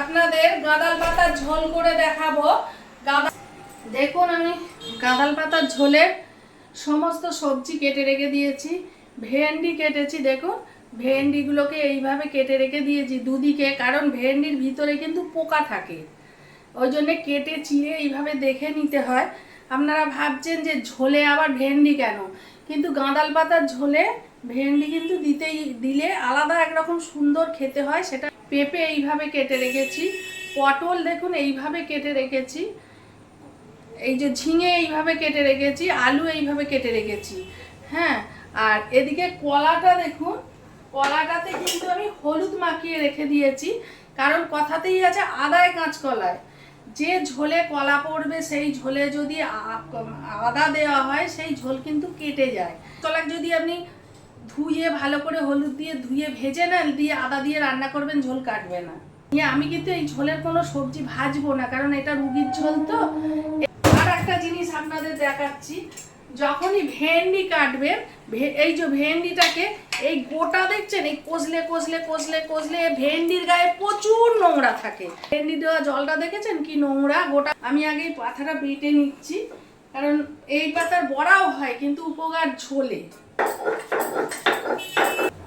আপনাদের গাঁদাল পাতার ঝোল করে দেখাবো। গাঁদা দেখুন আমি গাঁদাল পাতার ঝোলের সমস্ত সবজি কেটে রেখে দিয়েছি। ভেন্ডি কেটেছি, দেখুন। ভেন্ডিগুলোকে এইভাবে কেটে রেখে দিয়েছি দুদিকে, কারণ ভেন্ডির ভিতরে কিন্তু পোকা থাকে। ওই জন্যে কেটে চিড়ে এইভাবে দেখে নিতে হয়। আপনারা ভাবছেন যে ঝোলে আবার ভেন্ডি কেন? কিন্তু গাঁদাল পাতার ঝোলে ভেন্ডি কিন্তু দিতেই, দিলে আলাদা একরকম সুন্দর খেতে হয়, সেটা পেঁপে এইভাবে কেটে রেখেছি, পটল দেখুন এইভাবে কেটে রেখেছি, এই যে ঝিঙে এইভাবে কেটে রেখেছি, আলু এইভাবে কেটে রেখেছি হ্যাঁ আর এদিকে কলাটা দেখুন, কলাটাতে কিন্তু আমি হলুদ মাখিয়ে রেখে দিয়েছি, কারণ কথাতেই আছে আদায় কাঁচকলায়, যে ঝোলে কলা পড়বে সেই ঝোলে যদি আদা দেওয়া হয়, সেই ঝোল কিন্তু কেটে যায়। কলা যদি আপনি ধুয়ে ভালো করে হলুদ দিয়ে ধুয়ে ভেজে নেন দিয়ে আদা দিয়ে রান্না করবেন, ঝোল কাটবে না। নিয়ে আমি কিন্তু এই ঝোলের কোনো সবজি ভাজবো না, কারণ এটা রুগীর ঝোল তো। আর একটা জিনিস আপনাদের দেখাচ্ছি, যখনই ভেন্ডি কাটবেন এই যে ভেন্ডিটাকে, এই গোটা দেখছেন, এই কষলে কষলে কষলে কষলে ভেন্ডির গায়ে প্রচুর নোংরা থাকে। ভেন্ডি দেওয়া জলটা দেখেছেন কি নোংরা? গোটা, আমি আগে পাথাটা বেটে নিচ্ছি। কারণ এই পাতার বড়াও হয়, কিন্তু উপকার ঝোলে।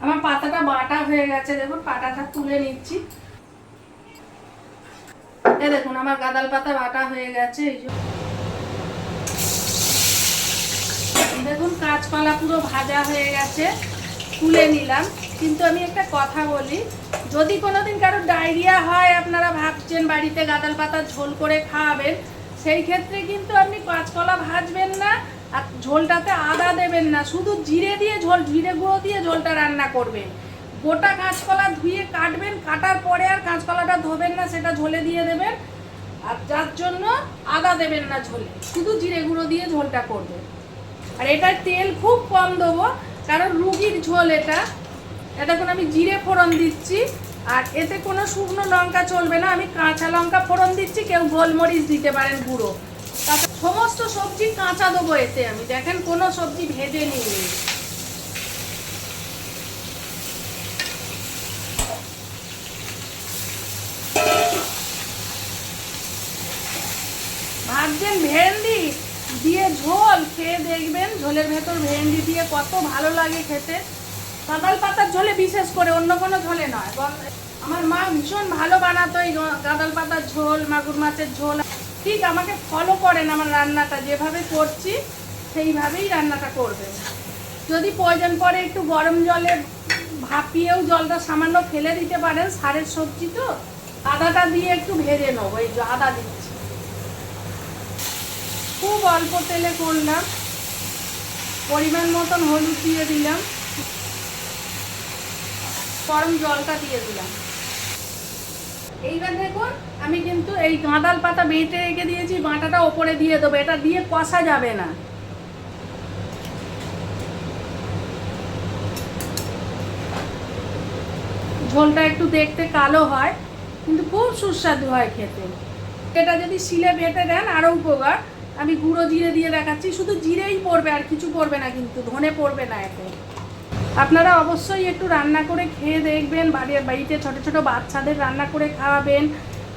আমার পাতাটা বাটা হয়ে গেছে, দেখুন, পাতাটা তুলে নিচ্ছি। দেখুন, আমার গাদাল পাতা বাটা হয়ে গেছে, এই দেখুন, কাঁচকলা পুরো ভাজা হয়ে গেছে, তুলে নিলাম। কিন্তু আমি একটা কথা বলি, যদি কোনোদিন কারোর ডায়রিয়া হয়, আপনারা ভাবছেন বাড়িতে গাদাল পাতা ঝোল করে খাওয়াবেন সেই ক্ষেত্রে কিন্তু আপনি কাঁচকলা ভাজবেন না, আর ঝোলটাতে আদা দেবেন না, শুধু জিরে দিয়ে ঝোল, জিরে গুঁড়ো দিয়ে ঝোলটা রান্না করবেন। গোটা কাঁচকলা ধুয়ে কাটবেন, কাটার পরে আর কাঁচকলাটা ধোবেন না, সেটা ঝোলে দিয়ে দেবেন। আর যার জন্য আদা দেবেন না ঝোলে, শুধু জিরে গুঁড়ো দিয়ে ঝোলটা করবেন। আর এটার তেল খুব কম দেবো, কারণ রুগীর ঝোল এটা। এটা এখন আমি জিরে ফোড়ন দিচ্ছি, আর এতে কোনো শুকনো লঙ্কা চলবে না, আমি কাঁচা লঙ্কা ফোড়ন দিচ্ছি, কেউ গোলমরিচ দিতে পারেন, গুঁড়ো। তারপর সমস্ত সবজি কাঁচা দেবো এতে আমি। দেখেন, কোনো সবজি ভেজে নিই ভাবছেন ভেন্ডি, দিয়ে ঝোল, খেয়ে দেখবেন ঝোলের ভেতর ভেন্ডি দিয়ে কত ভালো লাগে খেতে। গাঁদাল পাতার ঝোলে বিশেষ করে, অন্য কোনো ঝোলে নয়। আমার মা ভীষণ ভালো বানাতো এই গাঁদাল পাতার ঝোল, মাগুর মাছের ঝোল। ঠিক, আমাকে ফলো করেন আমার রান্নাটা, যেভাবে করছি, সেইভাবেই রান্নাটা করবেন। যদি প্রয়োজন পড়ে একটু গরম জলে ভাপিয়েও জলটা সামান্য ফেলে দিতে পারেন, সারের সবজি তো, আদাটা দিয়ে একটু ভেজে নেব, এই যে আদা দিচ্ছি। খুব অল্প তেলে করলাম, পরিমাণ মতন হলুদ দিয়ে দিলাম, গরম জলটা দিয়ে দিলাম। এইবার দেখুন, আমি কিন্তু এই গাঁদাল পাতা বেটে রেখে দিয়েছি, বাঁটাটা ওপরে দিয়ে দেবো, এটা দিয়ে কষা যাবে না। ঝোলটা একটু দেখতে কালো হয়, কিন্তু খুব সুস্বাদু হয় খেতে। এটা যদি শিলে বেটে দেন আরও উপকার। আমি গুঁড়ো জিরে দিয়ে দেখাচ্ছি, শুধু জিরেই পড়বে আর কিছু পড়বে না কিন্তু, ধনে পড়বে না এতে। আপনারা অবশ্যই একটু রান্না করে খেয়ে দেখবেন, বাড়ির বাড়িতে ছোট ছোট বাচ্চাদের রান্না করে খাওয়াবেন।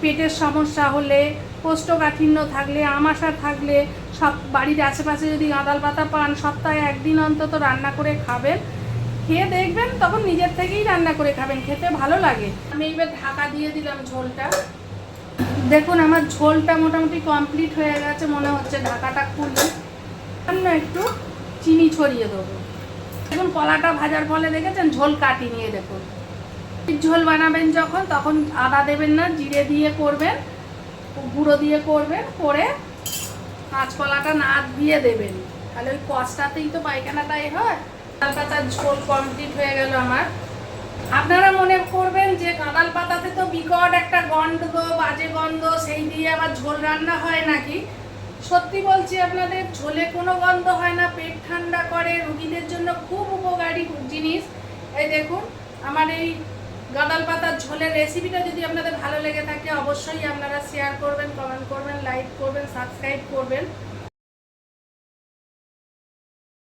পেটের সমস্যা হলে, কোষ্ঠকাঠিন্য থাকলে আমাশা থাকলে, সব বাড়ির আশেপাশে যদি গাঁদাল পাতা পান, সপ্তাহে একদিন অন্তত রান্না করে খাবেন। খেয়ে দেখবেন, তখন নিজের থেকেই রান্না করে খাবেন, খেতে ভালো লাগে। আমি এইবার ঢাকা দিয়ে দিলাম ঝোলটা। দেখুন, আমার ঝোলটা মোটামুটি কমপ্লিট হয়ে গেছে, মনে হচ্ছে ঢাকাটা খুললে সামান্য একটু চিনি ছড়িয়ে দেবো। দেখুন, কলাটা ভাজার ফলে দেখেছেন ঝোল কাটি নিয়ে দেখুন। ঝোল বানাবেন যখন, তখন আদা দেবেন না, জিরে দিয়ে করবেন, গুঁড়ো দিয়ে করবেন, করে কাঁচকলাটা না দিয়ে দেবেন। তাহলে ওই কষটাতেই তো পায়খানাটাই হয়। গাঁদাল পাতার ঝোল কমপ্লিট হয়ে গেল আমার। আপনারা মনে করবেন যে গাঁদাল পাতাতে তো বিকট একটা গন্ধ, বাজে গন্ধ, সেই দিয়ে আবার ঝোল রান্না হয় নাকি? সত্যি বলছি, আপনাদের ঝোলে কোনো গন্ধ হয় না, পেট ঠান্ডা করে, রুগীদের জন্য খুব উপকারী জিনিস। এই দেখুন, আমার এই গাঁদাল পাতার ঝোলের রেসিপিটা যদি আপনাদের ভালো লেগে থাকে, অবশ্যই আপনারা শেয়ার করবেন কমেন্ট করবেন লাইক করবেন সাবস্ক্রাইব করবেন।